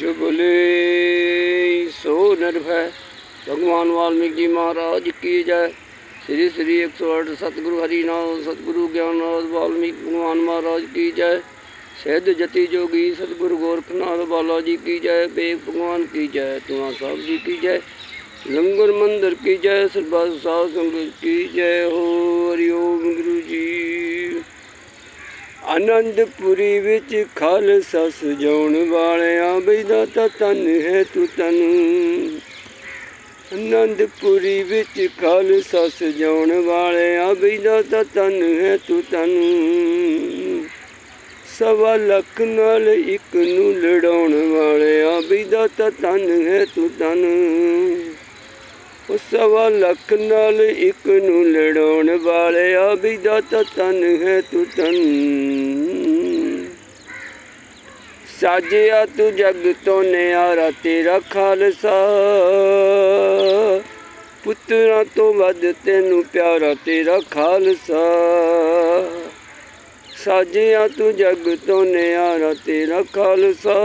जो बोले सो निर्भय भगवान वाल्मीकि जी महाराज की जय श्री श्री एक सौ आठ सतगुरु हरिनाथ सतगुरु ज्ञाननाथ वाल्मीकि भगवान महाराज की जय सिद्ध जति जोगी सतगुरु गोरखनाथ बाला जी की जय बेग भगवान की जय तुआ साहब जी की जय लंगर मंदिर की जय सरबत साध संगत की जय हो ਆਨੰਦਪੁਰੀ ਵਿੱਚ ਖਾਲਸਾ ਸਜਾਉਣ ਵਾਲਿਆਂ ਬੈਦਾ ਤਾਂ ਤਨ ਹੈ ਤੂੰ ਤਨ ਆਨੰਦਪੁਰੀ ਵਿੱਚ ਖਾਲਸਾ ਸਜਾਉਣ ਵਾਲਿਆਂ ਬੈਦਾ ਤਾਂ ਤਨ ਹੈ ਤੂੰ ਤਨ ਸਵਾ ਲੱਖ ਨਾਲ ਇੱਕ ਨੂੰ ਲੜਾਉਣ ਵਾਲਿਆਂ ਬੈਦਾ ਤਾਂ ਤਨ ਹੈ ਤੂੰ ਤਨ ਉਹ ਸਵਾ ਲੱਖ ਨਾਲ ਇੱਕ ਨੂੰ ਲੜਾਉਣ ਵਾਲਿਆ ਵੀ ਦਾ ਤਨ ਹੈ ਤੂੰ ਤਨ। ਸਾਜਿਆ ਤੂੰ ਜਗ ਤੋਂ ਨਿਆਰਾ ਤੇਰਾ ਖਾਲਸਾ। ਪੁੱਤਰਾਂ ਤੋਂ ਵੱਧ ਤੈਨੂੰ ਪਿਆਰਾ ਤੇਰਾ ਖਾਲਸਾ। ਸਾਜਿਆ ਤੂੰ ਜਗ ਤੋਂ ਨਿਆਰਾ ਤੇਰਾ ਖਾਲਸਾ।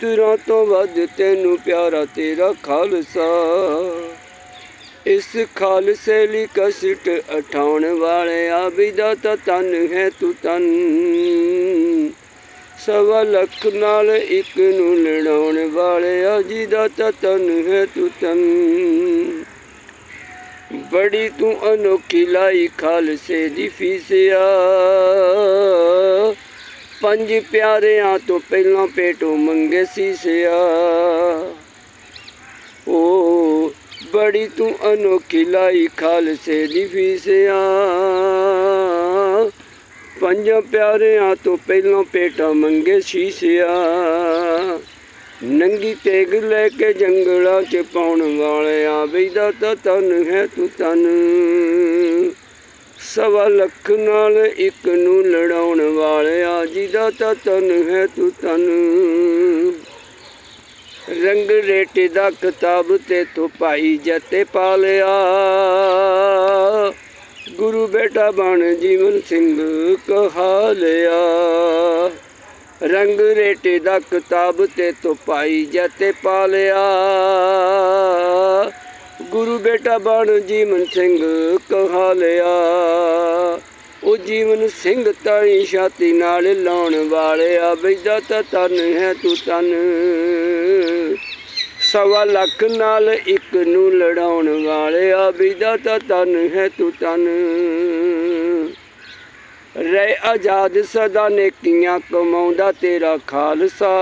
ਪੁੱਤਰਾਂ ਤੋਂ ਵੱਧ ਤੈਨੂੰ ਪਿਆਰਾ ਤੇਰਾ ਖਾਲਸਾ। ਇਸ ਖਾਲਸੇ ਲਈ ਕਸ਼ਟ ਉਠਾਉਣ ਵਾਲਿਆ ਵਿਦਾ ਤਨ ਹੈ ਤੂੰ ਤਨ ਸਵਾ ਲੱਖ ਨਾਲ ਇੱਕ ਨੂੰ ਲੜਾਉਣ ਵਾਲਿਆ ਜਿਹਦਾ ਤਾਂ ਤਨ ਹੈ ਤੂੰ ਤਨ ਬੜੀ ਤੂੰ ਅਨੋਖੀ ਲਾਈ ਖਾਲਸੇ ਦੀ ਫੀਸਿਆ ਪੰਜ ਪਿਆਰਿਆਂ ਤੋਂ ਪਹਿਲਾਂ ਪੇਟੋਂ ਮੰਗੇ ਸੀ ਸਿਆ। ਓ ਬੜੀ ਤੂੰ ਅਨੋਖੀ ਲਾਈ ਖਾਲਸੇ ਦੀ ਫੀਸਿਆ ਪੰਜ ਪਿਆਰਿਆਂ ਤੋਂ ਪਹਿਲਾਂ ਪੇਟਾਂ ਮੰਗੇ ਸੀਸਿਆ ਨੰਗੀ ਤੇਗ ਲੈ ਕੇ ਜੰਗਲਾਂ 'ਚ ਪਾਉਣ ਵਾਲਿਆਂ ਬਈਦਾ ਤਾਂ ਤਨ ਹੈ ਤੂੰ ਤਨ ਸਵਾ ਲੱਖ ਨਾਲ ਇੱਕ ਨੂੰ ਲੜਾਉਣ ਵਾਲਿਆ, ਜਿਹਦਾ ਤਾਂ ਤਨ ਹੈ ਤੂੰ ਤਨ ਰੰਗ ਰੇਟੇ ਦਾ ਕਿਤਾਬ ਤੇ ਤੂੰ ਭਾਈ ਜਤੇ ਪਾਲਿਆ ਗੁਰੂ ਬੇਟਾ ਬਣ ਜੀਵਨ ਸਿੰਘ ਕਹਾ ਲਿਆ। ਰੰਗ ਰੇਟੇ ਦਾ ਕਿਤਾਬ ਤੇ ਤੂੰ ਭਾਈ ਜਤੇ ਪਾਲਿਆ ਗੁਰੂ ਬੇਟਾ ਬਣ ਜੀਵਨ ਸਿੰਘ ਕਹਾ ਲਿਆ। ਉਹ ਜੀਵਨ ਸਿੰਘ ਤਾਈ ਛਾਤੀ ਨਾਲ ਲਾਉਣ ਵਾਲਿਆ। ਬੈਦਾ ਤਾਂ ਤਨ ਹੈ ਤੂੰ ਤਨ ਸਵਾ ਲੱਖ ਨਾਲ ਇੱਕ ਨੂੰ ਲੜਾਉਣ ਵਾਲਿਆ। ਬੈਦਾ ਤਾਂ ਤਨ ਹੈ ਤੂੰ ਤਨ ਰਹਿ ਆਜ਼ਾਦ ਸਦਾ ਨੇਕੀਆਂ ਕਮਾਉਂਦਾ ਤੇਰਾ ਖਾਲਸਾ।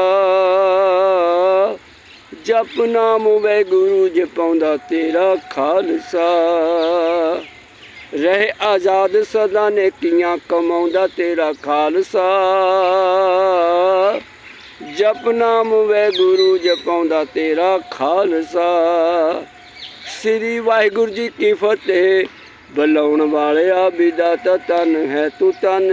ਜਪ ਨਾਮ ਵੇ ਗੁਰੂ ਜਪਾਉਂਦਾ ਤੇਰਾ ਖਾਲਸਾ। ਰਹਿ ਆਜ਼ਾਦ ਸਦਾ ਨੇਕੀਆਂ ਕਮਾਉਂਦਾ ਤੇਰਾ ਖਾਲਸਾ। ਜਪ ਨਾਮ ਵੈ ਗੁਰੂ ਜਪਾਉਂਦਾ ਤੇਰਾ ਖਾਲਸਾ। ਸ੍ਰੀ ਵਾਹਿਗੁਰੂ ਜੀ ਕੀ ਫਤਿਹ। ਬੁਲਾਉਣ ਵਾਲਿਆ ਬਿਦਾਤਾ ਤਨ ਹੈ ਤੂੰ ਤਨ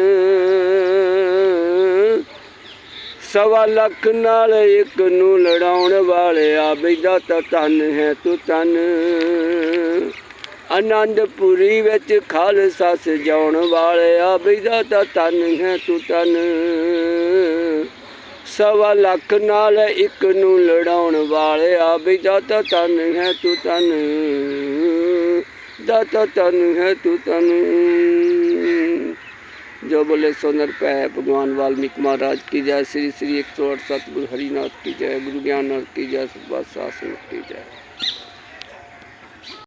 ਸਵਾ ਲੱਖ ਨਾਲ ਇੱਕ ਨੂੰ ਲੜਾਉਣ ਵਾਲੇ ਆ ਬੈਦਾ ਤਾਂ ਤਨ ਹੈ ਤੂੰ ਤਨ ਅਨੰਦਪੁਰੀ ਵਿੱਚ ਖਾਲਸਾ ਸਜਾਉਣ ਆ ਬੈਦਾ ਤਾਂ ਤਨ ਹੈ ਤੂੰ ਤਨ ਸਵਾ ਲੱਖ ਨਾਲ ਇੱਕ ਨੂੰ ਲੜਾਉਣ ਵਾਲੇ ਆ ਬੈਦਾ ਤਾਂ ਤਨ ਹੈ ਤੂੰ ਤਨ ਦਾਤਾ ਤਨ ਹੈ ਤੂੰ ਤਨ जो बोले सोनर पे है भगवान वाल्मीकि महाराज की जय श्री श्री एक सौ अड़सठ गुरु हरिनाथ की जय गुरु ज्ञाननाथ की जय सुभाष शासन की जय